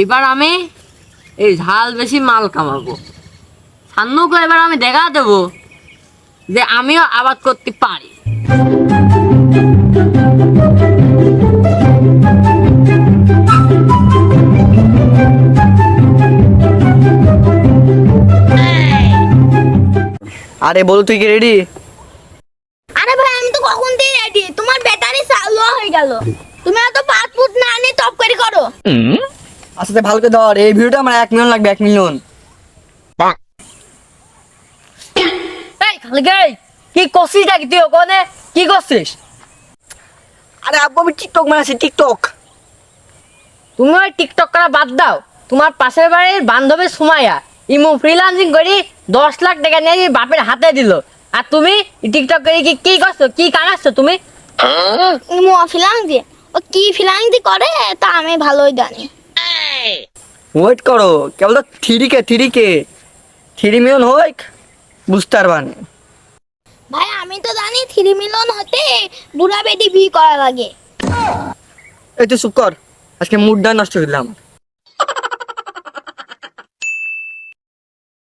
এইবার আমি এই ঝাল বেশি মাল কামাবো। সান্নুকে এবার আমি দেখা দেবো যে আমিও আবাদ করতে পারি। আরে বলো তুই কি রেডি আরে ভাই আমি তো কখন দিয়ে রেডি তোমার ব্যাটারি চালু হয়ে গেল। তুমি এত পাঁচ ফুট না আনি টপ করে। করো আস্তে ভালো করে ধর এই ভিডিওটা আমার এক মিলিয়ন লাগবে এক মিলিয়ন। এই খালকে কি করছিস নাকি তুই ওখানে কি করছিস? আরে আব্বু আমি টিকটক বানাচ্ছি টিকটক। তুমি ওই টিকটক করা বাদ দাও। তোমার পাশের বাড়ির বান্ধবী সুমাইয়া ইমু ফ্রিলান্সিং করি দশ লাখ টাকা নিয়ে বাপের হাতে দিল। আর তুমি টিকটক করে কি কি করছ? কি কামাচ্ছ তুমি? মো ফিলাং দিয়ে ও কি ফিলাং দিয়ে করে? তা আমি ভালোই জানি। ওয়েট করো। কেবল তো থ্রি কে থ্রি কে মিলন হোক বুঝতে পারবান। ভাই আমি তো জানি থ্রি মিলন হতে বুড়া বেদি বি করা লাগে এই তুই চুপ কর। আজকে মুডটা নষ্ট করলাম